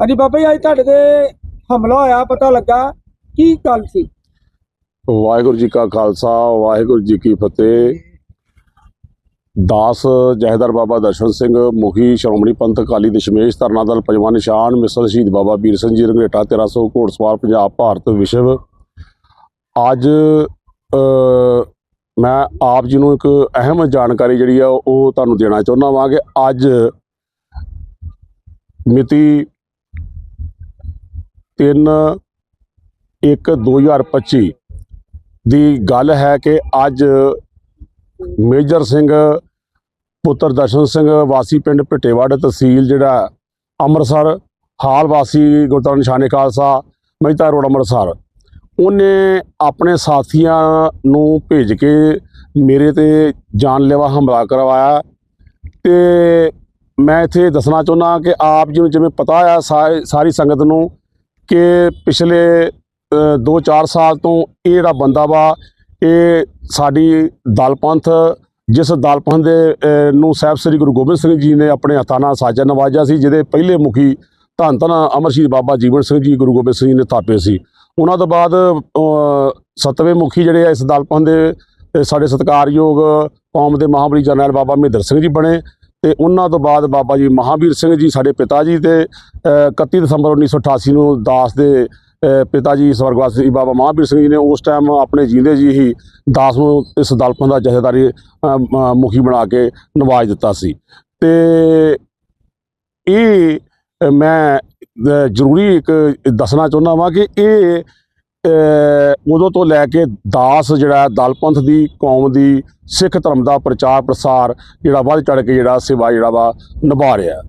ਹਾਂਜੀ ਬਾਬਾ ਜੀ, ਅੱਜ ਤੁਹਾਡੇ ਤੇ ਹਮਲਾ ਹੋਇਆ, ਪਤਾ ਲੱਗਾ। ਕੀ ਗੱਲ ਸੀ? ਵਾਹਿਗੁਰੂ ਜੀ ਕਾ ਖਾਲਸਾ, ਵਾਹਿਗੁਰੂ ਜੀ ਕੀ ਫਤਿਹ। ਦਾਸ ਜਹਦਰ ਬਾਬਾ ਦਰਸ਼ਨ ਸਿੰਘ, ਮੁਖੀ ਸ਼੍ਰੋਮਣੀ ਪੰਥ ਅਕਾਲੀ ਦਸ਼ਮੇਸ਼ ਧਰਨਾ ਦਲ ਪੰਜਵਾਂ ਨਿਸ਼ਾਨ ਮਿਸਲ ਸ਼ਹੀਦ ਬਾਬਾ ਵੀਰ ਸਿੰਘ ਜੀ ਰੰਗੇਟਾ 1300 ਘੋੜਸਵਾਰ ਪੰਜਾਬ ਭਾਰਤ ਵਿਸ਼ਵ। ਅੱਜ ਮੈਂ ਆਪ ਜੀ ਨੂੰ ਇੱਕ ਅਹਿਮ ਜਾਣਕਾਰੀ ਜਿਹੜੀ ਆ, ਉਹ ਤੁਹਾਨੂੰ ਦੇਣਾ ਚਾਹੁੰਦਾ ਵਾਂ ਕਿ ਅੱਜ ਮਿਤੀ 3 1 2025 ਦੀ ਗੱਲ ਹੈ ਕਿ ਅੱਜ ਮੇਜਰ ਸਿੰਘ, ਪੁੱਤਰ ਦਰਸ਼ਨ ਸਿੰਘ, ਵਾਸੀ ਪਿੰਡ ਭਿੱਟੇਵੜ ਤਹਿਸੀਲ ਜਿਹੜਾ ਅੰਮ੍ਰਿਤਸਰ, ਹਾਲ ਵਾਸੀ ਗੁਰਦੁਆਰਾ ਨਿਸ਼ਾਨੇ ਖਾਲਸਾ, ਮਹਿਤਾ ਰੋਡ ਅੰਮ੍ਰਿਤਸਰ। ਉਹਨੇ ਆਪਣੇ ਸਾਥੀਆਂ ਨੂੰ ਭੇਜ ਕੇ ਮੇਰੇ ਤੇ ਜਾਨਲੇਵਾ ਹਮਲਾ ਕਰਵਾਇਆ। ਤੇ ਮੈਂ ਇੱਥੇ ਦੱਸਣਾ ਚਾਹੁੰਦਾ ਕਿ ਆਪ ਜੀ ਨੂੰ ਜਿਵੇਂ ਪਤਾ ਆ, ਸਾ- ਸਾਰੀ ਸੰਗਤ ਨੂੰ ਕਿ ਪਿਛਲੇ 2-4 ਸਾਲ ਤੋਂ ਇਹ ਜਿਹੜਾ ਬੰਦਾ ਵਾ ਇਹ ਸਾਡੀ ਦਲਪੰਥ ਜਿਸ ਦਲਪੰਥ ਦੇ ਨੂੰ ਸਾਹਿਬ ਸ੍ਰੀ ਗੁਰੂ ਗੋਬਿੰਦ ਸਿੰਘ ਜੀ ਨੇ ਆਪਣੇ ਹੱਥਾਂ ਨਾਲ ਸਾਜਾ ਨਵਾਜਿਆ ਸੀ ਜਿਹਦੇ ਪਹਿਲੇ ਮੁਖੀ ਧੰਨ ਧੰਨ ਅਮਰਸ਼ੀਰ ਬਾਬਾ ਜੀਵਨ ਸਿੰਘ ਜੀ ਗੁਰੂ ਗੋਬਿੰਦ ਸਿੰਘ ਜੀ ਨੇ ਥਾਪੇ ਸੀ। ਉਹਨਾਂ ਤੋਂ ਬਾਅਦ ਅ, ਸੱਤਵੇਂ ਮੁਖੀ ਜਿਹੜੇ ਆ ਇਸ ਦਲਪੰਥ ਦੇ ਸਾਡੇ ਸਤਿਕਾਰਯੋਗ ਕੌਮ ਦੇ ਮਹਾਬਲੀ ਜਰਨੈਲ ਬਾਬਾ ਮਹਿੰਦਰ ਸਿੰਘ ਜੀ ਬਣੇ। ਤੇ ਉਹਨਾਂ ਤੋਂ ਬਾਅਦ ਬਾਬਾ ਜੀ ਮਹਾਵੀਰ ਸਿੰਘ ਜੀ ਸਾਡੇ ਪਿਤਾ ਜੀ ਤੇ ਅ, 31 ਦਸੰਬਰ 1988 ਨੂੰ ਦਾਸ ਦੇ ਪਿਤਾ ਜੀ ਸਵਰਗਵਾਸੀ ਬਾਬਾ ਮਹਾਵੀਰ ਸਿੰਘ ਜੀ ਨੇ ਉਸ ਟਾਈਮ ਆਪਣੇ ਜੀਂਦੇ ਜੀ ਹੀ ਦਾਸ ਨੂੰ ਇਸ ਦਲਪੰਥ ਦਾ ਜਥੇਦਾਰੀ ਮੁਖੀ ਬਣਾ ਕੇ ਨਵਾਜ ਦਿੱਤਾ ਸੀ। ਤੇ ਇਹ ਮੈਂ ਜ਼ਰੂਰੀ ਇੱਕ ਦੱਸਣਾ ਚਾਹੁੰਦਾ ਵਾਂ ਕਿ ਇਹ ਉਦੋਂ ਤੋਂ ਲੈ ਕੇ ਦਾਸ ਜਿਹੜਾ ਦਲਪੰਥ ਦੀ, ਕੌਮ ਦੀ, ਸਿੱਖ ਧਰਮ ਦਾ ਪ੍ਰਚਾਰ ਪ੍ਰਸਾਰ ਜਿਹੜਾ ਵੱਧ ਚੜ ਕੇ ਜਿਹੜਾ ਸੇਵਾ ਜਿਹੜਾ ਵਾ ਨਿਭਾ ਰਿਹਾ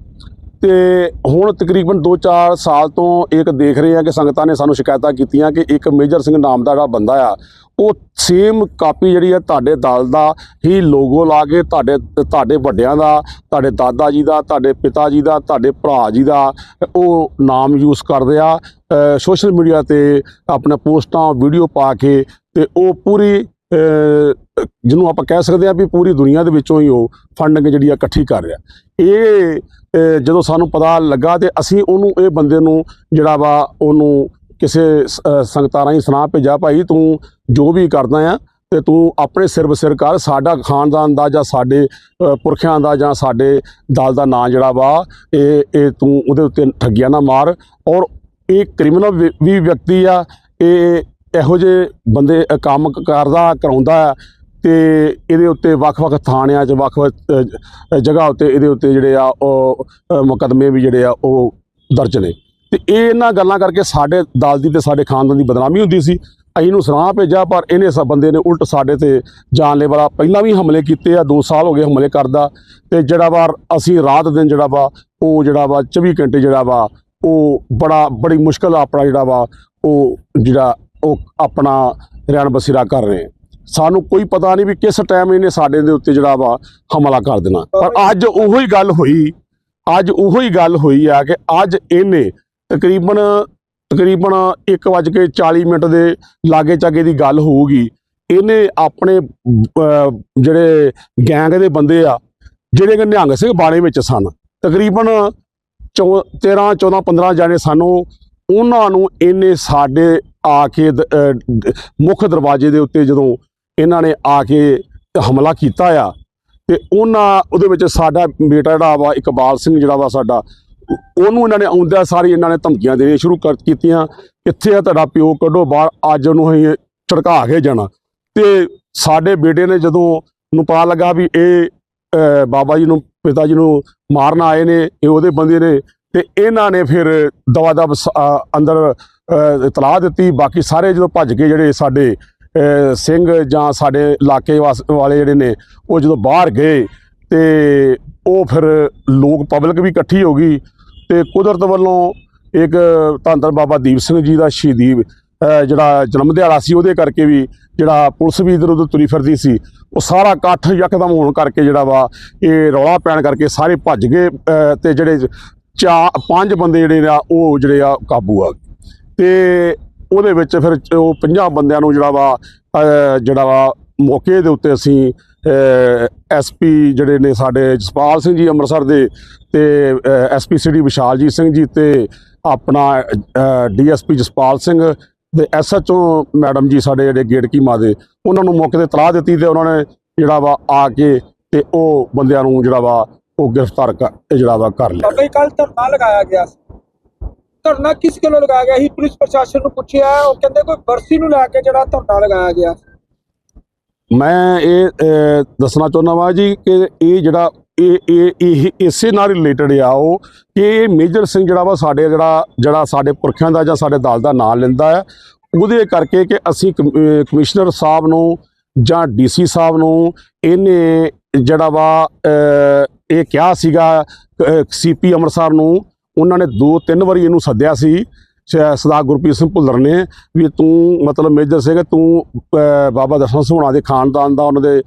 ਤੇ ਹੁਣ ਤਕਰੀਬਨ 2-4 ਸਾਲ ਤੋਂ ਇੱਕ ਦੇਖ ਰਹੇ ਆ ਕਿ ਸੰਗਤਾਂ ਨੇ ਸਾਨੂੰ ਸ਼ਿਕਾਇਤਾਂ ਕੀਤੀਆਂ ਕਿ ਇੱਕ ਮੇਜਰ ਸਿੰਘ ਨਾਮ ਦਾ ਜਿਹੜਾ ਬੰਦਾ ਆ, ਉਹ ਸੇਮ ਕਾਪੀ ਜਿਹੜੀ ਆ ਤੁਹਾਡੇ ਦਲ ਦਾ ਹੀ ਲੋਗੋ ਲਾ ਕੇ ਤੁਹਾਡੇ ਤੁਹਾਡੇ ਵੱਡਿਆਂ ਦਾ, ਤੁਹਾਡੇ ਦਾਦਾ ਜੀ ਦਾ, ਤੁਹਾਡੇ ਪਿਤਾ ਜੀ ਦਾ, ਤੁਹਾਡੇ ਭਰਾ ਜੀ ਦਾ, ਉਹ ਨਾਮ ਯੂਜ਼ ਕਰਦੇ ਆ। ਸੋਸ਼ਲ ਮੀਡੀਆ ਤੇ ਆਪਣੇ ਪੋਸਟਾਂ ਵੀਡੀਓ ਪਾ ਕੇ ਤੇ ਉਹ ਪੂਰੀ ਜਿਹਨੂੰ ਆਪਾਂ ਕਹਿ ਸਕਦੇ ਆ ਵੀ ਪੂਰੀ ਦੁਨੀਆ ਦੇ ਵਿੱਚੋਂ ਹੀ ਉਹ ਫੰਡਿੰਗ ਜਿਹੜੀ ਆ ਇਕੱਠੀ ਕਰ ਰਿਹਾ। ਇਹ ਜਦੋਂ ਸਾਨੂੰ ਪਤਾ ਲੱਗਾ ਤੇ ਅਸੀਂ ਉਹਨੂੰ, ਇਹ ਬੰਦੇ ਨੂੰ ਜਿਹੜਾ ਵਾ ਉਹਨੂੰ ਕਿਸੇ ਸੰਗਤਾਂ ਰਾਹੀਂ ਸੁਣਾ ਭੇਜਿਆ, ਭਾਈ ਤੂੰ ਜੋ ਵੀ ਕਰਦਾ ਆ ਤੇ ਤੂੰ ਆਪਣੇ ਸਿਰ ਬਸਿਰ ਕਰ, ਸਾਡਾ ਖਾਨਦਾਨ ਦਾ ਜਾਂ ਸਾਡੇ ਪੁਰਖਿਆਂ ਦਾ ਜਾਂ ਸਾਡੇ ਦਲ ਦਾ ਨਾਂ ਜਿਹੜਾ ਵਾ, ਇਹ ਇਹ ਤੂੰ ਉਹਦੇ ਉੱਤੇ ਠੱਗੀਆਂ ਨਾ ਮਾਰ। ਔਰ ਇਹ ਕ੍ਰਿਮੀਨਲ ਵੀ ਵਿਅਕਤੀ ਆ, ਇਹ ਇਹੋ ਜਿਹੇ ਬੰਦੇ ਕੰਮ ਕਰਦਾ, ਕਰਾਉਂਦਾ ਹੈ ਤੇ ਇਹਦੇ ਉੱਤੇ ਵੱਖ-ਵੱਖ ਥਾਣਿਆਂ 'ਚ ਵੱਖ-ਵੱਖ ਜਗ੍ਹਾ ਉੱਤੇ ਇਹਦੇ ਉੱਤੇ ਜਿਹੜੇ ਆ ਉਹ ਅ, ਮੁਕੱਦਮੇ ਵੀ ਜਿਹੜੇ ਆ ਉਹ ਦਰਜ ਨੇ। ਤੇ ਇਹ ਇਹਨਾਂ ਗੱਲਾਂ ਕਰਕੇ ਸਾਡੇ ਦਲ ਦੀ ਤੇ ਸਾਡੇ ਖਾਨਦਾਨ ਦੀ ਬਦਨਾਮੀ ਹੁੰਦੀ ਸੀ। ਅਸੀਂ ਨੂੰ ਸਰਾਹ ਭੇਜਿਆ ਪਰ ਇਹਨੇ ਸਭ ਬੰਦੇ ਨੇ ਉਲਟ ਸਾਡੇ ਤੇ ਜਾਨਲੇਵਾ ਪਹਿਲਾਂ ਵੀ ਹਮਲੇ ਕੀਤੇ ਆ 2 ਸਾਲ ਹੋ ਗਏ ਹਮਲੇ ਕਰਦਾ। ਤੇ ਜਿਹੜਾ ਵਾ ਅਸੀਂ ਰਾਤ ਦਿਨ ਜਿਹੜਾ ਵਾ ਉਹ ਜਿਹੜਾ ਵਾ 24 ਘੰਟੇ ਜਿਹੜਾ ਵਾ ਉਹ ਬੜਾ ਬੜੀ ਮੁਸ਼ਕਲ ਆਪਣਾ ਜਿਹੜਾ ਵਾ ਉਹ ਜਿਹੜਾ ਉਹ ਆਪਣਾ ਰਹਿਣ ਬਸੀਰਾ ਕਰ ਰਹੇ ਸਾਨੂੰ ਕੋਈ ਪਤਾ ਨਹੀਂ ਵੀ ਕਿਸ ਟਾਈਮ ਇਹਨੇ ਸਾਡੇ ਦੇ ਉੱਤੇ ਜਿਹੜਾ ਵਾ ਹਮਲਾ ਕਰ ਦੇਣਾ। ਪਰ ਅੱਜ ਉਹੋ ਹੀ ਗੱਲ ਹੋਈ, ਅੱਜ ਉਹੋ ਹੀ ਗੱਲ ਹੋਈ ਆ ਕਿ ਅੱਜ ਇਹਨੇ ਤਕਰੀਬਨ ਤਕਰੀਬਨ 1:40 ਮਿੰਟ ਦੇ ਲਾਗੇ ਚਾਗੇ ਦੀ ਗੱਲ ਹੋਊਗੀ। ਇਹਨੇ ਆਪਣੇ ਜਿਹੜੇ ਗੈਂਗ ਦੇ ਬੰਦੇ ਆ, ਜਿਹੜੇ ਕਿ ਨਿਹੰਗ ਸਿੰਘ ਬਾਣੇ ਵਿੱਚ ਸਨ, ਤਕਰੀਬਨ 13 14 15 ਜਾਣੇ ਸਾਨੂੰ ਉਹਨਾਂ ਨੂੰ ਇਹਨੇ ਸਾਡੇ ਆ ਕੇ ਮੁੱਖ ਦਰਵਾਜ਼ੇ ਦੇ ਉੱਤੇ ਜਦੋਂ ਇਹਨਾਂ ਨੇ ਆ ਕੇ ਹਮਲਾ ਕੀਤਾ ਆ ਤੇ ਉਹਨਾਂ ਉਹਦੇ ਵਿੱਚ ਸਾਡਾ ਬੇਟਾ ਜਿਹੜਾ ਵਾ ਇਕਬਾਲ ਸਿੰਘ ਜਿਹੜਾ ਵਾ ਸਾਡਾ ਉਹਨੂੰ ਇਹਨਾਂ ਨੇ ਆਉਂਦਿਆਂ ਸਾਰੀ ਇਹਨਾਂ ਨੇ ਧਮਕੀਆਂ ਦੇਣੀਆਂ ਸ਼ੁਰੂ ਕਰ ਕੀਤੀਆਂ ਕਿੱਥੇ ਆ ਤੁਹਾਡਾ ਪਿਓ ਕੱਢੋ ਬਾਹਰ ਅੱਜ ਉਹਨੂੰ ਅਸੀਂ ਝੜਕਾ ਕੇ ਜਾਣਾ। ਤੇ ਸਾਡੇ ਬੇਟੇ ਨੇ ਜਦੋਂ ਨੂੰ ਪਤਾ ਲੱਗਾ ਵੀ ਇਹ ਬਾਬਾ ਜੀ ਨੂੰ ਪਿਤਾ ਜੀ ਨੂੰ ਮਾਰਨ ਆਏ ਨੇ ਇਹ ਉਹਦੇ ਬੰਦੇ ਨੇ ਤੇ ਇਹਨਾਂ ਨੇ ਫਿਰ ਦਵਾ ਦਬ ਅੰਦਰ ਅਹ, ਇਤਲਾਹ ਦਿੱਤੀ ਬਾਕੀ ਸਾਰੇ ਜਦੋਂ ਭੱਜ ਕੇ ਜਿਹੜੇ ਸਾਡੇ ਸਿੰਘ ਜਾਂ ਸਾਡੇ ਇਲਾਕੇ ਵਾਸ- ਵਾਲੇ ਜਿਹੜੇ ਨੇ ਉਹ ਜਦੋਂ ਬਾਹਰ ਗਏ ਤੇ ਉਹ ਫਿਰ ਲੋਕ ਪਬਲਿਕ ਵੀ ਇਕੱਠੀ ਹੋ ਗਈ ਤੇ ਕੁਦਰਤ ਵੱਲੋਂ ਇੱਕ ਧੰਨ ਧੰਨ ਬਾਬਾ ਦੀਪ ਸਿੰਘ ਜੀ ਦਾ ਸ਼ਹੀਦੀ ਜਿਹੜਾ ਜਨਮ ਦਿਹਾੜਾ ਸੀ ਉਹਦੇ ਕਰਕੇ ਵੀ ਜਿਹੜਾ ਪੁਲਿਸ ਵੀ ਇਧਰ ਉਧਰ ਤੁਰੀ ਫਿਰਦੀ ਸੀ ਉਹ ਸਾਰਾ ਇਕੱਠ ਯਕਦਮ ਹੋਣ ਕਰਕੇ ਜਿਹੜਾ ਵਾ ਇਹ ਰੌਲਾ ਪੈਣ ਕਰਕੇ ਸਾਰੇ ਭੱਜ ਗਏ ਅਹ, ਤੇ ਜਿਹੜੇ ਚਾ ਪੰਜ ਬੰਦੇ ਜਿਹੜੇ ਆ ਉਹ ਜਿਹੜੇ ਆ ਕਾਬੂ ਆ ਗਏ। ਤੇ ਉਹਦੇ ਵਿੱਚ ਫਿਰ ਉਹ 50 ਬੰਦਿਆਂ ਨੂੰ ਜਿਹੜਾ ਵਾ ਜਿਹੜਾ ਵਾ ਮੌਕੇ ਦੇ ਉੱਤੇ ਅਸੀਂ ਐਸਪੀ ਜਿਹੜੇ ਨੇ ਸਾਡੇ ਜਸਪਾਲ ਸਿੰਘ ਜੀ ਅੰਮ੍ਰਿਤਸਰ ਦੇ ਤੇ ਐਸਪੀ ਸਿਟੀ ਵਿਸ਼ਾਲਜੀਤ ਸਿੰਘ ਜੀ ਤੇ ਆਪਣਾ ਡੀਐਸਪੀ ਜਸਪਾਲ ਸਿੰਘ ਤੇ ਐਸਐਚਓ ਮੈਡਮ ਜੀ ਸਾਡੇ ਜਿਹੜੇ ਗੇਟ ਕੀਮਾ ਦੇ, ਉਹਨਾਂ ਨੂੰ ਮੌਕੇ ਤੇ ਤਲਾਹ ਦਿੱਤੀ ਤੇ ਉਹਨਾਂ ਨੇ ਜਿਹੜਾ ਵਾ ਆ ਕੇ ਤੇ ਉਹ ਬੰਦਿਆਂ ਨੂੰ ਜਿਹੜਾ ਵਾ ਉਹ ਗ੍ਰਿਫਤਾਰ ਕਰ ਜਿਹੜਾ ਵਾ ਕਰ ਲਿਆ। ਕੱਲ ਧਰਨਾ ਲਗਾਇਆ ਗਿਆ ਸੀ। ਧਰਨਾ ਕਿਸ ਗੱਲੋਂ ਲਗਾਇਆ ਗਿਆ? ਸੀ ਪੁਲਿਸ ਪ੍ਰਸ਼ਾਸਨ ਨੂੰ ਪੁੱਛਿਆ ਉਹ ਕਹਿੰਦੇ ਕੋਈ ਬਰਸੀ ਨੂੰ ਲੈ ਕੇ ਜਿਹੜਾ ਧਰਨਾ ਲਗਾਇਆ ਗਿਆ। ਮੈਂ ਇਹ ਅਹ, ਦੱਸਣਾ ਚਾਹੁੰਦਾ ਵਾਂ ਜੀ ਕਿ ਇਹ ਜਿਹੜਾ ਇਹ ਇਹ ਇਹ ਇਸੇ ਨਾਲ ਰਿਲੇਟਡ ਆ ਉਹ ਕਿ ਇਹ ਮੇਜਰ ਸਿੰਘ ਜਿਹੜਾ ਵਾ ਸਾਡੇ ਜਿਹੜਾ ਜਿਹੜਾ ਸਾਡੇ ਪੁਰਖਿਆਂ ਦਾ ਜਾਂ ਸਾਡੇ ਦਲ ਦਾ ਨਾਂ ਲੈਂਦਾ ਹੈ। ਉਹਦੇ ਕਰਕੇ ਕਿ ਅਸੀਂ ਕਮ- ਅਹ, ਕਮਿਸ਼ਨਰ ਸਾਹਿਬ ਨੂੰ ਜਾਂ ਡੀਸੀ ਸਾਹਿਬ ਨੂੰ ਇਹਨੇ ਜਿਹੜਾ ਵਾ ਅਹ, ਇਹ ਕਿਹਾ ਸੀਗਾ ਸੀਪੀ ਅੰਮ੍ਰਿਤਸਰ ਨੂੰ ਉਹਨਾਂ ਨੇ ਦੋ ਤਿੰਨ ਵਾਰੀ ਇਹਨੂੰ ਸੱਦਿਆ ਸੀ ਸ- ਸਰਦਾਰ ਗੁਰਪ੍ਰੀਤ ਸਿੰਘ ਭੁੱਲਰ ਨੇ ਵੀ ਤੂੰ ਮਤਲਬ ਮੇਜਰ ਸਿੰਘ ਤੂੰ ਬਾਬਾ ਦਰਸ਼ਨ ਸੋਹਣਾ ਦੇ ਖਾਨਦਾਨ ਦਾ ਉਹਨਾਂ ਦੇ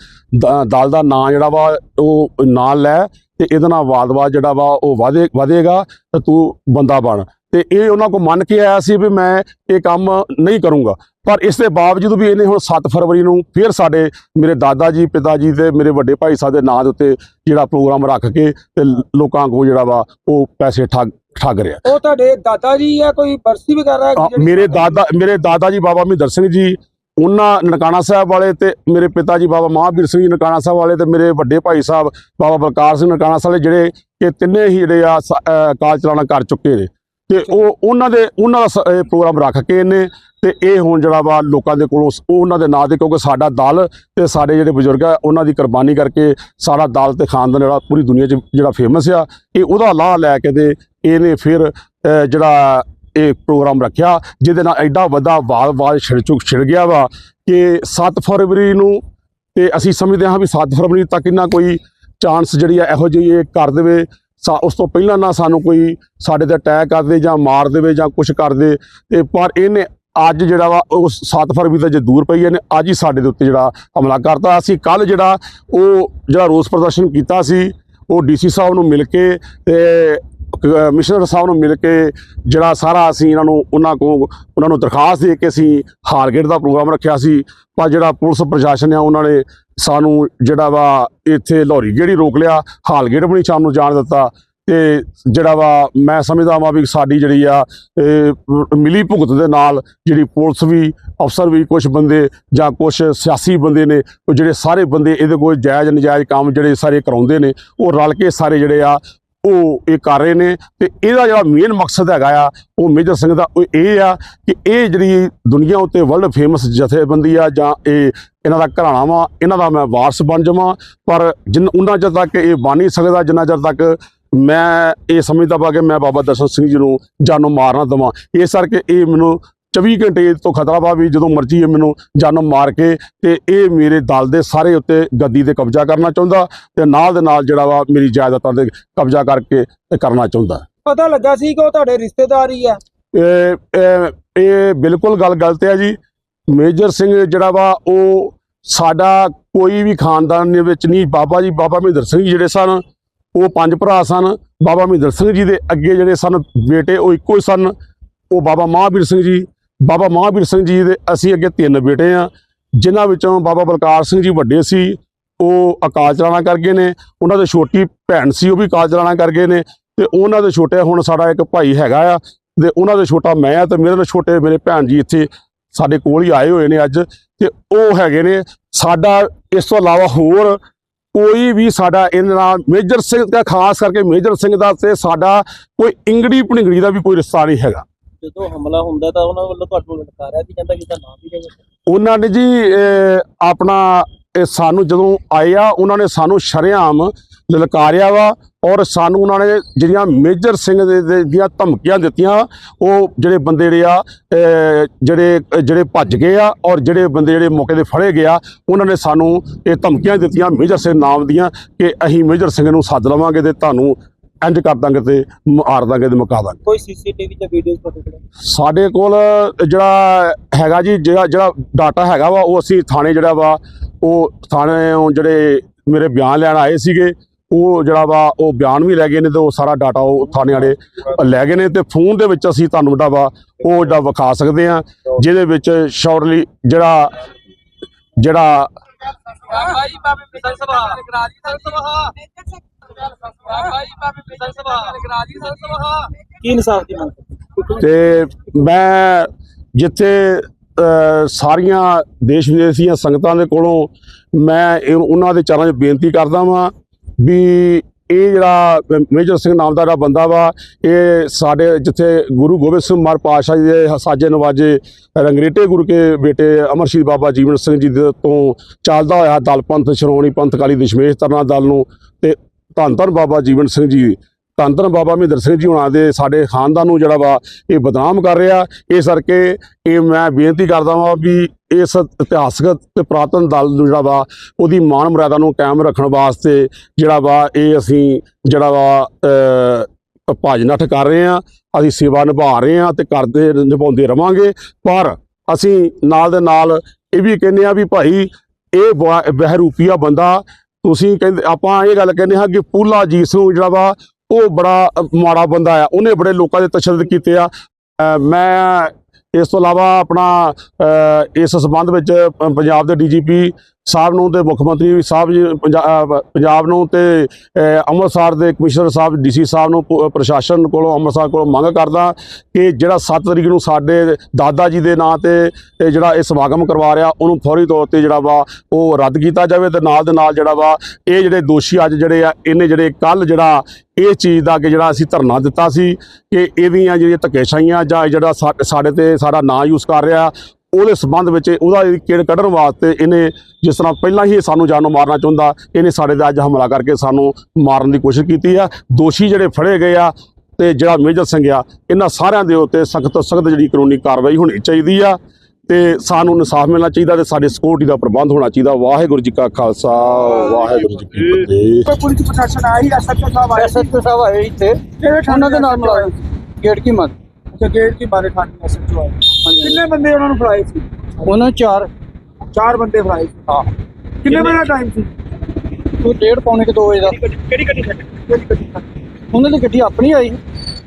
ਦਲ ਦਾ ਨਾਂ ਜਿਹੜਾ ਵਾ, ਉਹ ਨਾਂ ਲੈ ਤੇ ਇਹਦੇ ਨਾਲ ਵਾਦ-ਵਾਦ ਜਿਹੜਾ ਵਾ, ਉਹ ਵਧੇ, ਵਧੇਗਾ ਤੇ ਤੂੰ ਬੰਦਾ ਬਣ। ਤੇ ਇਹ ਉਹਨਾਂ ਕੋ ਮੰਨ ਕੇ ਆਇਆ ਸੀ ਵੀ ਮੈਂ ਇਹ ਕੰਮ ਨਹੀਂ ਕਰੂੰਗਾ। ਪਰ ਇਸ ਦੇ ਬਾਵਜੂਦ ਵੀ ਇਹਨੇ ਹੁਣ 7 ਫਰਵਰੀ ਨੂੰ ਫਿਰ ਸਾਡੇ ਮੇਰੇ ਦਾਦਾ ਜੀ, ਪਿਤਾ ਜੀ ਤੇ ਮੇਰੇ ਵੱਡੇ ਭਾਈ ਸਾਹਿਬ ਦੇ ਨਾਂ ਦੇ ਉੱਤੇ ਜਿਹੜਾ ਪ੍ਰੋਗਰਾਮ ਰੱਖ ਕੇ ਤੇ ਲੋਕਾਂ ਕੋ ਜਿਹੜਾ ਵਾ, ਉਹ ਪੈਸੇ ਠੱਗ ਠੱਗ ਰਿਹਾ। ਉਹ ਤੁਹਾਡੇ ਦਾਦਾ ਜੀ ਆ ਕੋਈ ਬਰਸੀ ਵਗੈਰਾ ਮੇਰੇ ਦਾਦਾ ਮੇਰੇ ਦਾਦਾ ਜੀ ਬਾਬਾ ਮਹਿੰਦਰ ਸਿੰਘ ਜੀ ਉਹਨਾਂ ਨਨਕਾਣਾ ਸਾਹਿਬ ਵਾਲੇ ਤੇ ਮੇਰੇ ਪਿਤਾ ਜੀ ਬਾਬਾ ਮਹਾਂਵੀਰ ਸਿੰਘ ਜੀ ਨਨਕਾਣਾ ਸਾਹਿਬ ਵਾਲੇ ਤੇ ਮੇਰੇ ਵੱਡੇ ਭਾਈ ਸਾਹਿਬ ਬਾਬਾ ਬਲਕਾਰ ਸਿੰਘ ਨਨਕਾਣਾ ਸਾਹਿਬ ਵਾਲੇ ਜਿਹੜੇ ਕਿ ਤਿੰਨੇ ਹੀ ਜਿਹੜੇ ਆ ਕਾਲ ਚਲਾਣਾ ਕਰ ਚੁੱਕੇ ਨੇ। ਤੇ ਉਹ ਉਹਨਾਂ ਦੇ ਉਹਨਾਂ ਦਾ ਪ੍ਰੋਗਰਾਮ ਰੱਖ ਕੇ ਇਹਨੇ ਤੇ ਇਹ ਹੁਣ ਜਿਹੜਾ ਵਾ ਲੋਕਾਂ ਦੇ ਕੋਲੋਂ ਉਹ ਉਹਨਾਂ ਦੇ ਨਾਂ ਤੇ, ਕਿਉਂਕਿ ਸਾਡਾ ਦਲ ਤੇ ਸਾਡੇ ਜਿਹੜੇ ਬਜ਼ੁਰਗ ਆ, ਉਹਨਾਂ ਦੀ ਕੁਰਬਾਨੀ ਕਰਕੇ ਸਾਡਾ ਦਲ ਤੇ ਖਾਨਦਾਨ ਜਿਹੜਾ ਪੂਰੀ ਦੁਨੀਆ 'ਚ ਜਿਹੜਾ ਫੇਮਸ ਆ, ਇਹ ਉਹਦਾ ਲਾਹ ਲੈ ਕੇ ਤੇ ਇਹਨੇ ਫਿਰ ਜਿਹੜਾ ਇਹ ਪ੍ਰੋਗਰਾਮ ਰੱਖਿਆ, ਜਿਹਦੇ ਨਾਲ ਐਡਾ ਵੱਡਾ ਵਾਦ-ਵਾਦ ਛਿੜ ਚੁੱਕ, ਛਿੜ ਗਿਆ ਵਾ ਕਿ 7 ਫਰਵਰੀ ਨੂੰ ਤੇ ਅਸੀਂ ਸਮਝਦੇ ਹਾਂ ਵੀ 7 ਫਰਵਰੀ ਤੱਕ ਇਹਨਾਂ ਕੋਈ ਚਾਂਸ ਜਿਹੜੀ ਆ ਇਹੋ ਜਿਹੀ ਇਹ ਕਰ ਦੇਵੇ, ਸਾ- ਉਸ ਤੋਂ ਪਹਿਲਾਂ ਨਾ ਸਾਨੂੰ ਕੋਈ ਸਾਡੇ ਤੇ ਅਟੈਕ ਕਰ ਦੇ ਜਾਂ ਮਾਰ ਦੇਵੇ ਜਾਂ ਕੁਝ ਕਰ ਦੇ, ਤੇ ਪਰ ਇਹਨੇ ਅੱਜ ਜਿਹੜਾ ਵਾ ਉਹ 7 ਫਰਵਰੀ ਦਾ ਜੇ ਦੂਰ ਪਈ ਇਹਨੇ ਅੱਜ ਹੀ ਸਾਡੇ ਦੇ ਉੱਤੇ ਜਿਹੜਾ ਹਮਲਾ ਕਰਤਾ। ਅਸੀਂ ਕੱਲ ਜਿਹੜਾ ਉਹ ਜਿਹੜਾ ਰੋਸ ਪ੍ਰਦਰਸ਼ਨ ਕੀਤਾ ਸੀ, ਉਹ ਡੀਸੀ ਸਾਹਿਬ ਨੂੰ ਮਿਲ ਕੇ ਤੇ ਕਮਿਸ਼ਨਰ ਸਾਹਿਬ ਨੂੰ ਮਿਲ ਕੇ ਜਿਹੜਾ ਸਾਰਾ ਅਸੀਂ ਇਹਨਾਂ ਨੂੰ, ਉਹਨਾਂ ਕੋ ਉਹਨਾਂ ਨੂੰ ਦਰਖਾਸਤ ਦੇ ਕੇ ਅਸੀਂ ਹਾਰਗੇਟ ਦਾ ਪ੍ਰੋਗਰਾਮ ਰੱਖਿਆ ਸੀ। ਪਰ ਜਿਹੜਾ ਪੁਲਿਸ ਪ੍ਰਸ਼ਾਸਨ ਆ, ਉਹਨਾਂ ਨੇ ਸਾਨੂੰ ਜਿਹੜਾ ਵਾ ਇੱਥੇ ਲਾਹੌਰੀ ਗੇੜੀ ਰੋਕ ਲਿਆ ਹਾਲਗੇਟ ਵੀ ਨਹੀਂ ਸ਼ਾਮ ਨੂੰ ਜਾਣ ਦਿੱਤਾ। ਤੇ ਜਿਹੜਾ ਵਾ ਮੈਂ ਸਮਝਦਾ ਵਾਂ ਵੀ ਸਾਡੀ ਜਿਹੜੀ ਆ ਮਿਲੀ ਭੁਗਤ ਦੇ ਨਾਲ ਜਿਹੜੀ ਪੁਲਿਸ ਵੀ, ਅਫਸਰ ਵੀ ਕੁਝ ਬੰਦੇ ਜਾਂ ਕੁਝ ਸਿਆਸੀ ਬੰਦੇ ਨੇ, ਉਹ ਜਿਹੜੇ ਸਾਰੇ ਬੰਦੇ ਇਹਦੇ ਕੋਲ ਜਾਇਜ਼ ਨਜਾਇਜ਼ ਕੰਮ ਜਿਹੜੇ ਸਾਰੇ ਕਰਾਉਂਦੇ ਨੇ, ਉਹ ਰਲ ਕੇ ਸਾਰੇ ਜਿਹੜੇ ਆ, ਉਹ ਇਹ ਕਰ ਰਹੇ ਨੇ ਤੇ ਇਹਦਾ ਜਿਹੜਾ ਮੇਨ ਮਕਸਦ ਹੈਗਾ ਆ, ਉਹ ਮੇਜਰ ਸਿੰਘ ਦਾ ਉਹ ਇਹ ਆ ਕਿ ਇਹ ਜਿਹੜੀ ਦੁਨੀਆ ਉੱਤੇ ਵਰਲਡ ਫੇਮਸ ਜਥੇਬੰਦੀ ਆ ਜਾਂ ਇਹ ਇਹਨਾਂ ਦਾ ਘਰਾਣਾ ਵਾ, ਇਹਨਾਂ ਦਾ ਮੈਂ ਵਾਰਸ ਬਣ ਜਾਵਾਂ, ਪਰ ਜਿੰਨ ਉਹਨਾਂ ਚਿਰ ਤੱਕ ਇਹ ਬਣ ਨਹੀਂ ਸਕਦਾ, ਜਿੰਨਾ ਚਿਰ ਤੱਕ ਮੈਂ ਇਹ ਸਮਝਦਾ ਪਾ ਕਿ ਮੈਂ ਬਾਬਾ ਦਰਸ਼ਨ ਸਿੰਘ ਜੀ ਨੂੰ ਜਾਨੋਂ ਮਾਰ ਨਾ ਦੇਵਾਂ। ਇਸ ਕਰਕੇ ਇਹ ਮੈਨੂੰ 24 ਘੰਟੇ ਤੋਂ ਖਤਰਾ ਵਾ ਵੀ ਜਦੋਂ ਮਰਜ਼ੀ ਇਹ ਮੈਨੂੰ ਜਾਨੋਂ ਮਾਰ ਕੇ ਤੇ ਇਹ ਮੇਰੇ ਦਲ ਦੇ ਸਾਰੇ ਉੱਤੇ ਗੱਦੀ ਤੇ ਕਬਜ਼ਾ ਕਰਨਾ ਚਾਹੁੰਦਾ ਤੇ ਨਾਲ ਦੇ ਨਾਲ ਜਿਹੜਾ ਵਾ ਮੇਰੀ ਜਾਇਦਾਦਾਂ ਤੇ ਕਬਜ਼ਾ ਕਰਕੇ ਤੇ ਕਰਨਾ ਚਾਹੁੰਦਾ। ਪਤਾ ਲੱਗਾ ਸੀ ਕਿ ਉਹ ਤੁਹਾਡੇ ਰਿਸ਼ਤੇਦਾਰ ਹੀ ਆ? ਇਹ ਇਹ- ਬਿਲਕੁਲ ਗੱਲ ਗਲਤ ਹੈ ਜੀ। ਮੇਜਰ ਸਿੰਘ ਜਿਹੜਾ ਵਾ ਉਹ ਸਾਡਾ ਕੋਈ ਵੀ ਖਾਨਦਾਨ ਦੇ ਵਿੱਚ ਨਹੀਂ। ਬਾਬਾ ਜੀ ਬਾਬਾ ਮਹਿੰਦਰ ਸਿੰਘ ਜਿਹੜੇ ਸਨ ਉਹ ਪੰਜ ਭਰਾ ਸਨ, ਬਾਬਾ ਮਹਿੰਦਰ ਸਿੰਘ ਜੀ ਦੇ ਅੱਗੇ ਜਿਹੜੇ ਸਨ ਬੇਟੇ, ਉਹ ਇੱਕੋ ਹੀ ਸਨ, ਉਹ ਬਾਬਾ ਮਹਾਂਵੀਰ ਸਿੰਘ ਜੀ। ਬਾਬਾ ਮਹਾਂਵੀਰ ਸਿੰਘ ਜੀ ਦੇ ਅਸੀਂ ਅੱਗੇ ਤਿੰਨ ਬੇਟੇ ਆ, ਜਿਨ੍ਹਾਂ ਵਿੱਚੋਂ ਬਾਬਾ ਬਲਕਾਰ ਸਿੰਘ ਜੀ ਵੱਡੇ ਸੀ, ਉਹ ਅਕਾਲ ਚਲਾਣਾ ਕਰ ਗਏ ਨੇ, ਉਹਨਾਂ ਦੇ ਛੋਟੀ ਭੈਣ ਸੀ, ਉਹ ਵੀ ਅਕਾਲ ਚਲਾਣਾ ਕਰ ਗਏ ਨੇ, ਤੇ ਉਹਨਾਂ ਦੇ ਛੋਟੇ ਹੁਣ ਸਾਡਾ ਇੱਕ ਭਾਈ ਹੈਗਾ ਆ, ਤੇ ਉਹਨਾਂ ਦੇ ਛੋਟਾ ਮੈਂ ਆ, ਤੇ ਮੇਰੇ ਨਾਲ ਛੋਟੇ ਮੇਰੇ ਭੈਣ ਜੀ ਇੱਥੇ ਸਾਡੇ ਕੋਲ ਹੀ ਆਏ ਹੋਏ ਨੇ ਅੱਜ, ਤੇ ਉਹ ਹੈਗੇ ਨੇ, ਸਾਡਾ ਇਸ ਤੋਂ ਇਲਾਵਾ ਹੋਰ ਕੋਈ ਵੀ ਸਾਡਾ ਇਹਨਾਂ ਨਾਲ ਮੇਜਰ ਸਿੰਘ ਦਾ ਖਾਸ ਕਰਕੇ ਮੇਜਰ ਸਿੰਘ ਦਾ ਤੇ ਸਾਡਾ ਕੋਈ ਇੰਗੜੀ ਭਣਿੰਗੜੀ ਦਾ ਵੀ ਕੋਈ ਰਿਸ਼ਤਾ ਨਹੀਂ ਹੈਗਾ। ਜਦੋਂ ਹਮਲਾ ਹੁੰਦਾ ਤਾਂ ਉਹਨਾਂ ਵੱਲੋਂ ਤੁਹਾਨੂੰ ਲਲਕਾਰਿਆ ਵੀ ਜਾਂਦਾ ਕਿ ਤਾਂ ਨਾਮ ਵੀ ਉਹਨਾਂ ਨੇ ਜੀ ਆਪਣਾ ਸਾਨੂੰ ਜਦੋਂ ਆਏ ਆ ਉਹਨਾਂ ਨੇ ਸਾਨੂੰ ਸ਼ਰੇਆਮ ਲਲਕਾਰਿਆ ਵਾ ਔਰ ਸਾਨੂੰ ਉਹਨਾਂ ਨੇ ਜਿਹੜੀਆਂ ਮੇਜਰ ਸਿੰਘ ਦੇ ਦੀਆਂ ਧਮਕੀਆਂ ਦਿੱਤੀਆਂ ਉਹ ਜਿਹੜੇ ਬੰਦੇ ਜਿਹੜੇ ਆ ਜਿਹੜੇ ਜਿਹੜੇ ਭੱਜ ਗਏ ਆ ਔਰ ਜਿਹੜੇ ਬੰਦੇ ਜਿਹੜੇ ਮੌਕੇ ਤੇ ਫੜੇ ਗਿਆ ਉਹਨਾਂ ਨੇ ਸਾਨੂੰ ਇਹ ਧਮਕੀਆਂ ਦਿੱਤੀਆਂ ਮੇਜਰ ਸਿੰਘ ਨਾਮ ਦੀਆਂ ਕਿ ਅਸੀਂ ਮੇਜਰ ਸਿੰਘ ਨੂੰ ਸੱਦ ਲਵਾਂਗੇ ਤੇ ਤੁਹਾਨੂੰ ਇੰਜ ਕਰ ਦਾਂਗੇ ਤੇ ਮਾਰ ਦਾਂਗੇ ਤੇ ਮੁਕਾ ਦਾਂਗੇ। ਕੋਈ ਸੀਸੀਟੀਵੀ ਜਾਂ ਵੀਡੀਓਜ਼ ਤੁਹਾਡੇ ਕੋਲ? ਸਾਡੇ ਕੋਲ ਜਿਹੜਾ ਹੈਗਾ ਜੀ ਜਿਹੜਾ ਜਿਹੜਾ ਡਾਟਾ ਹੈਗਾ ਵਾ ਉਹ ਅਸੀਂ ਥਾਣੇ ਜਿਹੜਾ ਵਾ ਉਹ ਥਾਣੇ ਜਿਹੜੇ ਮੇਰੇ ਬਿਆਨ ਲੈਣ ਆਏ ਸੀਗੇ ਉਹ ਜਿਹੜਾ ਵਾ ਉਹ ਬਿਆਨ ਵੀ ਲੈ ਗਏ ਨੇ ਤੇ ਉਹ ਸਾਰਾ ਡਾਟਾ ਉਹ ਥਾਣੇ ਵਾਲੇ ਲੈ ਗਏ ਨੇ ਤੇ ਫੋਨ ਦੇ ਵਿੱਚ ਅਸੀਂ ਤੁਹਾਨੂੰ ਜਿਹੜਾ ਵਾ ਉਹ ਜਿਹੜਾ ਵਿਖਾ ਸਕਦੇ ਆ ਜਿਹਦੇ ਵਿੱਚ ਸ਼ਾਰਟਲੀ ਜਿਹੜਾ ਜਿਹੜਾ ਬਾਬਾ ਜੀ ਬਾਬੇ ਮਿਸ਼ਨ ਸਭਾ ਕਰਾ ਦੀ ਸੰਤ ਸਭਾ ਬਾਬਾ ਜੀ ਬਾਬੇ ਮਿਸ਼ਨ ਸਭਾ ਕਰਾ ਦੀ ਸੰਤ ਸਭਾ। ਕੀ ਇਨਸਾਫ ਦੀ ਮੰਗ ਤੇ ਮੈਂ ਜਿੱਥੇ ਸਾਰੀਆਂ ਦੇਸ਼ ਵਿਦੇਸ਼ ਦੀਆਂ ਸੰਗਤਾਂ ਦੇ ਕੋਲੋਂ ਮੈਂ ਉਹਨਾਂ ਦੇ ਚਰਨਾਂ 'ਚ ਬੇਨਤੀ ਕਰਦਾ ਵਾਂ ਵੀ ਇਹ ਜਿਹੜਾ ਮੇਜਰ ਸਿੰਘ ਨਾਮ ਦਾ ਜਿਹੜਾ ਬੰਦਾ ਵਾ, ਇਹ ਸਾਡੇ ਜਿੱਥੇ ਗੁਰੂ ਗੋਬਿੰਦ ਸਿੰਘ ਮਹਾਰਾਜ ਪਾਤਸ਼ਾਹ ਜੀ ਦੇ ਸਾਜੇ ਨਵਾਜੇ ਰੰਗਰੇਟੇ ਗੁਰੂ ਕੇ ਬੇਟੇ ਅਮਰਸ਼ੀਰ ਬਾਬਾ ਜੀਵਨ ਸਿੰਘ ਜੀ ਦੇ ਤੋਂ ਚੱਲਦਾ ਹੋਇਆ ਦਲ ਪੰਥ, ਸ਼੍ਰੋਮਣੀ ਪੰਥ ਕਾਲੀ ਦਸ਼ਮੇਸ਼ ਤਰਨਾ ਦਲ ਨੂੰ ਤੇ ਧੰਨ ਧੰਨ ਬਾਬਾ ਜੀਵਨ ਸਿੰਘ ਜੀ ਧੰਨ ਬਾਬਾ ਮਹਿੰਦਰ ਸਿੰਘ ਜੀ ਹੁਣਾਂ ਦੇ ਸਾਡੇ ਖਾਨਦਾਨ ਨੂੰ ਜਿਹੜਾ ਵਾ ਇਹ ਬਦਨਾਮ ਕਰ ਰਿਹਾ। ਇਸ ਕਰਕੇ ਇਹ ਮੈਂ ਬੇਨਤੀ ਕਰਦਾ ਵਾਂ ਵੀ ਇਸ ਇਤਿਹਾਸਕ ਤੇ ਪ੍ਰਾਤਨ ਦਲ ਨੂੰ ਜਿਹੜਾ ਵਾ ਉਹਦੀ ਮਾਨ ਮਰਿਆਦਾ ਨੂੰ ਕਾਇਮ ਰੱਖਣ ਵਾਸਤੇ ਜਿਹੜਾ ਵਾ ਇਹ ਅਸੀਂ ਜਿਹੜਾ ਵਾ ਅ, ਭੱਜ ਨੱਠ ਕਰ ਰਹੇ ਆ ਅਸੀਂ ਸੇਵਾ ਨਿਭਾ ਰਹੇ ਆ ਤੇ ਕਰਦੇ ਨਿਭਾਉਂਦੇ ਰਵਾਂਗੇ। ਪਰ ਅਸੀਂ ਨਾਲ ਦੇ ਨਾਲ ਇਹ ਵੀ ਕਹਿੰਦੇ ਆ ਵੀ ਭਾਈ ਇਹ ਬਾ- ਬਹਿਰੂਪੀਆ ਬੰਦਾ ਤੁਸੀਂ ਕਹਿੰਦੇ ਆਪਾਂ ਇਹ ਗੱਲ ਕਹਿੰਦੇ ਹਾਂ ਕਿ ਪੂਲਾ ਜੀ ਸਿੰਘ ਜਿਹੜਾ ਵਾ ਉਹ ਬੜਾ ਮਾੜਾ ਬੰਦਾ ਆ। ਉਹਨੇ ਬੜੇ ਲੋਕਾਂ ਦੇ ਤਸ਼ੱਦਦ ਕੀਤੇ ਆ। ਮੈਂ ਇਸ ਤੋਂ ਇਲਾਵਾ ਆਪਣਾ ਅ, ਇਸ ਸੰਬੰਧ ਵਿੱਚ ਪੰਜਾਬ ਦੇ ਡੀਜੀਪੀ ਸਾਹਿਬ ਨੂੰ ਤੇ ਮੁੱਖ ਮੰਤਰੀ ਸਾਹਿਬ ਜੀ ਪੰਜਾਬ ਨੂੰ ਤੇ ਅੰਮ੍ਰਿਤਸਰ ਦੇ ਕਮਿਸ਼ਨਰ ਸਾਹਿਬ ਡੀਸੀ ਸਾਹਿਬ ਨੂੰ ਪ- ਪ੍ਰਸ਼ਾਸਨ ਕੋਲੋਂ, ਅੰਮ੍ਰਿਤਸਰ ਕੋਲੋਂ ਮੰਗ ਕਰਦਾ ਕਿ ਜਿਹੜਾ 7 ਤਰੀਕ ਨੂੰ ਸਾਡੇ ਦਾਦਾ ਜੀ ਦੇ ਨਾਂ ਤੇ ਜਿਹੜਾ ਇਹ ਸਮਾਗਮ ਕਰਵਾ ਰਿਹਾ, ਉਹਨੂੰ ਫੌਰੀ ਤੌਰ ਤੇ ਜਿਹੜਾ ਵਾ, ਉਹ ਰੱਦ ਕੀਤਾ ਜਾਵੇ ਤੇ ਨਾਲ ਦੇ ਨਾਲ ਜਿਹੜਾ ਵਾ, ਇਹ ਜਿਹੜੇ ਦੋਸ਼ੀ ਅੱਜ ਜਿਹੜੇ ਆ, ਇਹਨੇ ਜਿਹੜੇ ਕੱਲ ਜਿਹੜਾ ਇਹ ਚੀਜ਼ ਦਾ ਕਿ ਜਿਹੜਾ ਅਸੀਂ ਧਰਨਾ ਦਿੱਤਾ ਸੀ ਕਿ ਇਹਦੀਆਂ ਜਿਹੜੀਆਂ ਧੱਕੇਸ਼ਾਈਆਂ ਜਾਂ ਜਿਹੜਾ ਸਾ- ਸਾਡੇ ਤੇ ਸਾਡਾ ਨਾਂ ਯੂਜ਼ ਕਰ ਰਿਹਾ ਉਹਦੇ ਸੰਬੰਧ ਵਿੱਚ ਉਹਦਾ ਕਿੜ ਕੱਢਣ ਵਾਸਤੇ ਇਹਨੇ ਜਿਸ ਤਰ੍ਹਾਂ ਪਹਿਲਾਂ ਹੀ ਸਾਨੂੰ ਜਾਨੋਂ ਮਾਰਨਾ ਚਾਹੁੰਦਾ ਇਹਨੇ ਸਾਡੇ ਤੇ ਅੱਜ ਹਮਲਾ ਕਰਕੇ ਸਾਨੂੰ ਮਾਰਨ ਦੀ ਕੋਸ਼ਿਸ਼ ਕੀਤੀ ਆ। ਦੋਸ਼ੀ ਜਿਹੜੇ ਫੜੇ ਗਏ ਆ ਤੇ ਜਿਹੜਾ ਮੇਜਰ ਸਿੰਘ ਆ ਇਹਨਾਂ ਸਾਰਿਆਂ ਦੇ ਉੱਤੇ ਸਖਤ ਤੋਂ ਸਖਤ ਜਿਹੜੀ ਕਾਨੂੰਨੀ ਕਾਰਵਾਈ ਹੋਣੀ ਚਾਹੀਦੀ ਆ ਤੇ ਸਾਨੂੰ ਇਨਸਾਫ ਮਿਲਣਾ ਚਾਹੀਦਾ ਤੇ ਸਾਡੇ ਸਿਕਿਉਰਿਟੀ ਦਾ ਪ੍ਰਬੰਧ ਹੋਣਾ ਚਾਹੀਦਾ। ਵਾਹਿਗੁਰੂ ਜੀ ਕਾ ਖਾਲਸਾ ਵਾਹਿਗੁਰੂ ਜੀ ਕੀ ਫਤਿਹ। ਪੁਲਿਸ ਪ੍ਰਸ਼ਾਸਨ ਹੀ ਐਸਐਚਓ ਸਾਹਿਬ ਆਏ ਐਸਐਚਓ ਸਾਹਿਬ ਆਏ ਇੱਥੇ। ਉਹਨਾਂ ਦੇ ਨਾਲ ਮੁਲਾਜ਼ਮ ਗੇਟ ਕੀ ਮਤ ਅੱਛਾ ਗੇਟ ਕੀ ਬਾਰੇ ਥਾਣੇ ਐਸਐਚਓ ਆਏ? ਕਿੰਨੇ ਬੰਦੇ ਉਹਨਾਂ ਨੂੰ ਫੜਾਏ ਸੀ? ਉਹਨਾਂ ਨੂੰ ਚਾਰ। ਚਾਰ ਬੰਦੇ ਫੜਾਏ ਸੀ। ਹਾਂ। ਕਿੰਨੇ ਵਜੇ ਦਾ ਟਾਈਮ ਸੀ? ਕੋਈ ਡੇਢ ਪੌਣੇ ਕਿ 2 ਵਜੇ ਦਾ। ਕਿਹੜੀ ਗੱਡੀ ਛੱਡ ਕਿਹੜੀ ਗੱਡੀ? ਉਹਨਾਂ ਦੀ ਗੱਡੀ ਆਪਣੀ ਆਈ।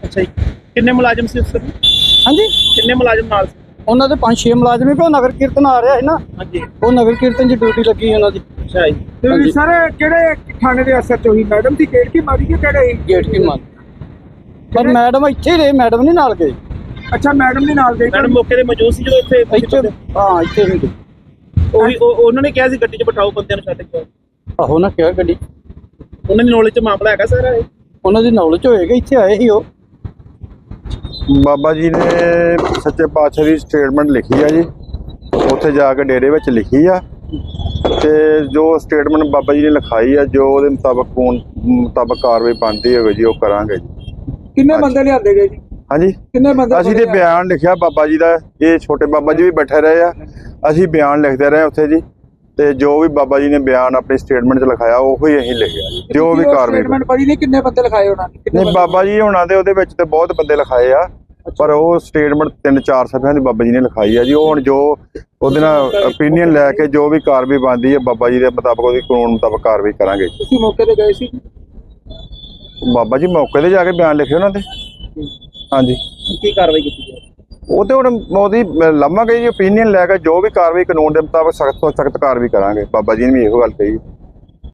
ਅੱਛਾ ਜੀ। ਕਿੰਨੇ ਮੁਲਾਜ਼ਮ ਸੀ ਉਸ ਸਮੇਂ? ਹਾਂਜੀ। ਕਿੰਨੇ ਮੁਲਾਜ਼ਮ ਨਾਲ ਸੀ? ਉਹਨਾਂ ਦੇ ਪੰਜ ਛੇ ਮੁਲਾਜ਼ਮ ਵੀ ਉਹ ਨਗਰ ਕੀਰਤਨ ਆ ਰਿਹਾ ਸੀ ਨਾ। ਹਾਂਜੀ। ਉਹ ਨਗਰ ਕੀਰਤਨ 'ਚ ਡਿਊਟੀ ਲੱਗੀ ਉਹਨਾਂ ਦੀ। ਅੱਛਾ ਜੀ। ਤੇ। ਸਰ ਕਿਹੜੇ ਥਾਣੇ ਦੇ ਐਸਐਚਓ ਹੀ ਮੈਡਮ ਦੀ ਗੇਟ ਕੀ ਮਾਰੀ ਹੈ ਕਿਹੜੇ? ਗੇਟ ਕੀ ਮਤ ਪਰ ਮੈਡਮ ਇੱਥੇ ਹੀ ਰਹੇ ਮੈਡਮ ਨਹੀਂ ਨਾਲ ਗਏ। ਅੱਛਾ ਮੈਡਮ ਦੇ ਨਾਲ ਗਈ ਮੈਡਮ ਮੌਕੇ ਤੇ ਮੌਜੂਦ ਸੀ ਜਦੋਂ ਇੱਥੇ ਇੱਥੇ ਹਾਂ ਇੱਥੇ ਹੁੰਦੇ ਉਹ ਉਹਨਾਂ ਨੇ ਕਿਹਾ ਸੀ ਗੱਡੀ 'ਚ ਬਿਠਾਓ ਬੰਦਿਆਂ ਨੂੰ ਛੱਡ ਕੇ। ਆਹੋ ਨਾ ਕਿਹਾ ਗੱਡੀ ਉਹਨਾਂ ਦੀ ਨੌਲੇਜ 'ਚ ਮਾਮਲਾ ਹੈਗਾ ਸਾਰਾ ਇਹ? ਉਹਨਾਂ ਦੀ ਨੌਲੇਜ ਹੋਏਗਾ ਇੱਥੇ ਆਏ ਸੀ ਉਹ। ਬਾਬਾ ਜੀ ਨੇ ਸੱਚੇ ਪਾਤਸ਼ਾਹ ਦੀ ਸਟੇਟਮੈਂਟ ਲਿਖੀ ਆ ਜੀ। ਉੱਥੇ ਜਾ ਕੇ ਡੇਰੇ ਵਿੱਚ ਲਿਖੀ ਆ। ਤੇ ਜੋ ਸਟੇਟਮੈਂਟ ਬਾਬਾ ਜੀ ਨੇ ਲਿਖਾਈ ਆ ਜੋ ਉਹਦੇ ਮੁਤਾਬਕ ਕਾਨੂੰਨ ਮੁਤਾਬਕ ਕਾਰਵਾਈ ਬਣਦੀ ਹੋਵੇ ਜੀ ਉਹ ਕਰਾਂਗੇ ਜੀ। ਕਿੰਨੇ ਬੰਦੇ ਲਿਆਂਦੇ ਗਏ ਜੀ? ਹਾਂਜੀ। ਕਿੰਨੇ ਬੰਦੇ ਅਸੀਂ ਤੇ ਫੜੇ ਆ? ਬਿਆਨ ਲਿਖਿਆ ਬਾਬਾ ਜੀ ਦਾ ਇਹ ਛੋਟੇ ਬਾਬਾ ਜੀ ਵੀ ਬੈਠੇ ਰਹੇ ਆ। ਅਸੀਂ ਬਿਆਨ ਲਿਖਦੇ ਰਹੇ ਉੱਥੇ ਜੀ। ਤੇ ਜੋ ਵੀ ਬਾਬਾ ਜੀ ਨੇ ਬਿਆਨ ਆਪਣੀ ਸਟੇਟਮੈਂਟ 'ਚ ਲਿਖਾਇਆ ਉਹੋ ਹੀ ਅਸੀਂ ਲਿਖਿਆ ਜੀ। ਜੋ ਵੀ ਤੁਸੀਂ ਉਹ ਕਾਰਵਾਈ statement ਪੜ੍ਹੀ ਨਹੀਂ ਕਿੰਨੇ ਬੰਦੇ ਲਿਖਾਏ ਉਹਨਾਂ ਨੇ? ਕਿੰਨੇ ਨਹੀਂ ਬਾਬਾ ਜੀ ਹੋਣਾ ਦੇ ਉਹਦੇ ਵਿੱਚ ਤੇ ਬਹੁਤ ਬੰਦੇ ਲਿਖਾਏ ਆ। ਪਰ ਉਹ ਸਟੇਟਮੈਂਟ ਤਿੰਨ ਚਾਰ ਸਫ਼ਿਆਂ ਦੀ ਬਾਬਾ ਜੀ ਨੇ ਲਿਖਾਈ ਆ ਜੀ। ਉਹ ਹੁਣ ਜੋ ਉਹਦੇ ਨਾਲ opinion ਲੈ ਕੇ ਜੋ ਵੀ ਕਾਰਵਾਈ ਬਣਦੀ ਹੈ ਬਾਬਾ ਜੀ ਦੇ ਮੁਤਾਬਕ ਉਹਦੀ ਕਾਨੂੰਨ ਮੁਤਾਬਕ ਕਾਰਵਾਈ ਕਰਾਂਗੇ ਤੁਸੀਂ ਮੌਕੇ ਤੇ ਗਏ ਸੀ? ਬਾਬਾ ਜੀ ਮੌਕੇ ਤੇ ਜਾ ਕੇ ਬਿਆਨ ਲਿਖੇ ਉਹਨਾਂ ਦੇ। ਹਾਂਜੀ। ਕੀ ਕਾਰਵਾਈ ਕੀਤੀ ਜਾਵੇ ਉਹ ਤੇ ਹੁਣ ਉਹਦੀ ਲੰਮਾਂਗੇ ਜੀ opinion ਲੈ ਕੇ ਜੋ ਵੀ ਕਾਰਵਾਈ ਕਾਨੂੰਨ ਦੇ ਮੁਤਾਬਕ ਸਖਤ ਤੋਂ ਸਖਤ ਕਾਰਵਾਈ ਕਰਾਂਗੇ। ਬਾਬਾ ਜੀ ਨੇ ਵੀ ਇਹੋ ਗੱਲ ਕਹੀ।